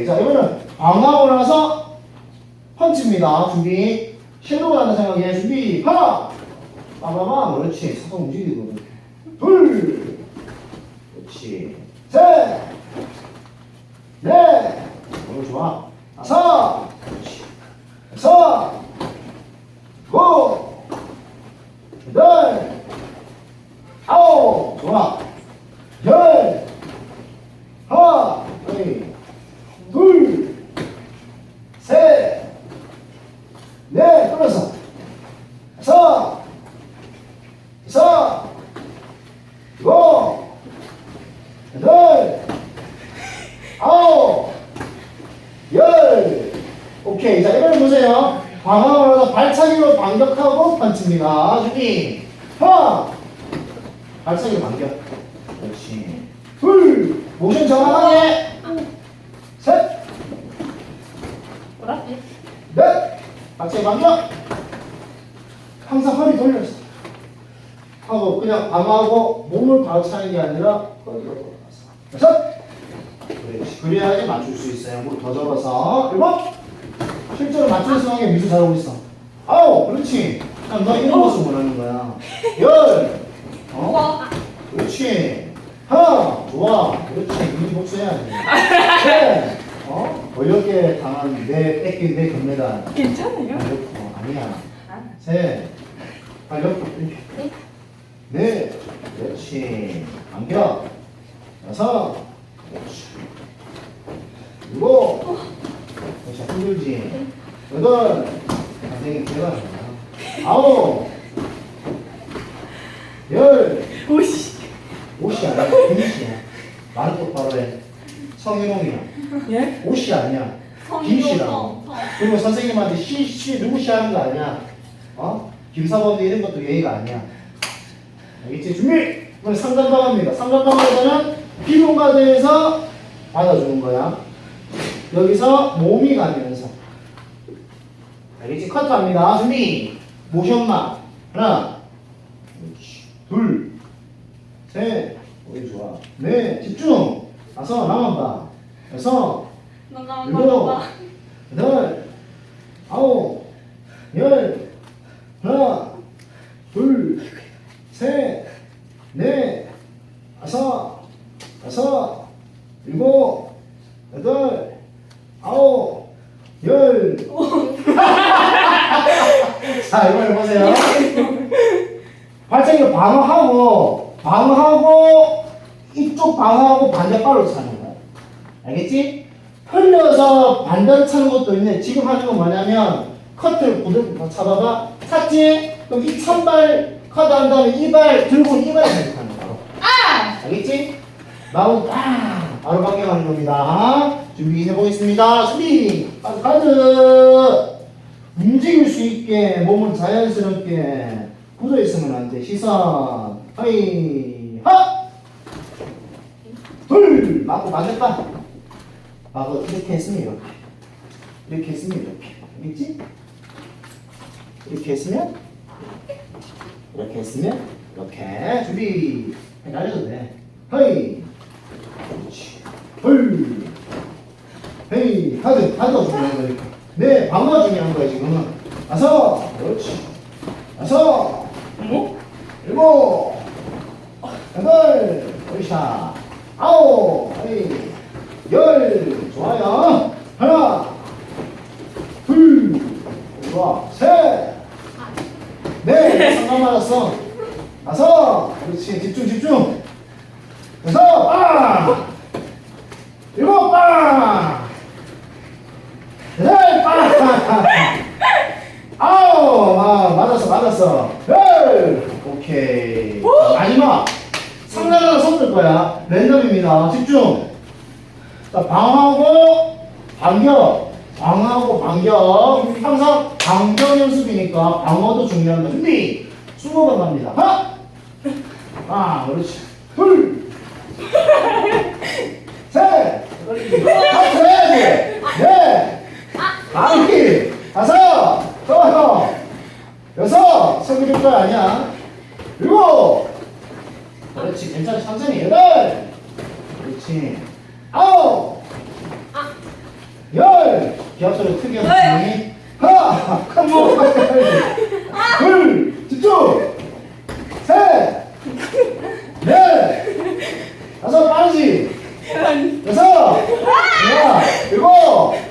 오케이. 자, 이거는 방하고 나서 펀치입니다. 준비. 섀도우 하는 생각에 준비. 하나. 빠바바. 그렇지. 사선 움직이거든. 둘. 그렇지. 셋. 넷. 오늘 좋아. 다섯. 그렇지. 여섯. 구. 여덟. 아홉. 좋아. 열. 하나. 어이. 둘. 셋. 넷. 끊어서. 다섯. 여섯. 일곱. 여덟. 아홉. 열. 오케이. 자, 이번에 보세요. 방황을 발차기로 반격하고 펀치입니다. 준비. 하나. 발차기로 반격. 그렇지. 둘. 모션 정확하게. 셋. 뭐라지? 넷. 발차기 반격. 항상 허리 돌렸어. 하고 그냥 방하고 몸을 바로 차는 게 아니라 허리를 돌려서. 여섯. 그래야지 맞출 수 있어요. 무릎 더 접어서. 일곱. 실제로 맞추는 상황에 미수 잘하고 있어. 아홉. 그렇지. 그냥 너 이런 모습 원하는 거야. 열. 어? 와. 그렇지. 하나. 좋아. 그렇지. 민지 복수해야지. 셋. 어? 어렵게 당한 내 뺏긴 내 금메달. 괜찮아요? 어, 아니야. 아. 셋. 발렸 네. 넷. 그렇지. 안겨. 여섯. 그렇지. 일곱. 힘들지. 여덟. 선생님 대박. 아홉. 열. 오씨. 옷이 아니야. 김씨야. 말을 똑바로 해. 성희롱이야. 예? 옷이 아니야. 김씨라고. 그리고 선생님한테 씨, 씨, 누구 씨 하는 거 아니야. 어? 김사범도 이런 것도 예의가 아니야. 알겠지? 준비! 이번 상담방입니다. 상담방에서는 피부과대에서 받아주는 거야. 여기서 몸이 가면서. 알겠지? 커트 합니다. 준비! 모션만. 하나. 그렇지. 둘. 셋. 오이 좋아. 넷. 집중. 다섯. 나만 봐. 여섯. 나나 일곱, 여덟, 아홉, 열, 하나, 둘, 셋, 넷, 다섯, 여섯, 일곱, 여덟, 아홉, 열. 자, 이번에 보세요. 발차기를 방어하고, 방어하고, 이쪽 방어하고 반대발로 차는 거야. 알겠지? 흘려서 반대로 차는 것도 있네. 지금 하는 건 뭐냐면 커트를 부들부들 잡아봐. 찼지? 그럼 이 찬발 커트 한 다음에 이 발 들고 이 발을 반격하는 거야. 아! 알겠지? 마운 딱 바로 반격하는 겁니다. 준비해 보겠습니다. 가드 가드. 움직일 수 있게 몸을 자연스럽게 굳어 있으면 안 돼. 시선. 하이. 하. 둘. 맞고 맞았다. 하고 이렇게 했으면 이렇게 이렇게 했으면 이렇게 알겠지? 이렇게 했으면 이렇게 했으면 이렇게 준비 날려도 돼 허이 그렇지 헐 헤이 하드 하드가 중요한 거니까 네 방어가 중요한 거야 지금은. 다섯 그렇지. 다섯 뭐? 일곱 여덟 오이샤 아홉 헤이 열. 좋아요. 하나 둘 좋아. 셋넷 상관 맞았어. 다섯 그렇지. 집중 집중. 여섯 빵 일곱 빵 여덟 빵 아홉 아 맞았어 열 오케이 마지막 상단으로 손들 거야 랜덤입니다 집중 자, 방하고 반격, 방하고 반격. 항상 반격 연습이니까 방어도 중요한 거. 준비. 번 갑니다. 하나, 아, 그렇지. 둘, 성립일 거 아니야. 일곱. 그렇지, 괜찮아. 천천히. 여덟. 그렇지. 아홉. 아. 열. 기합소리 특이한 분이. 하나, 컴보. 둘, 집중. 셋. 넷. 다섯, 빠르지. 여섯. 아. 하나, 일곱.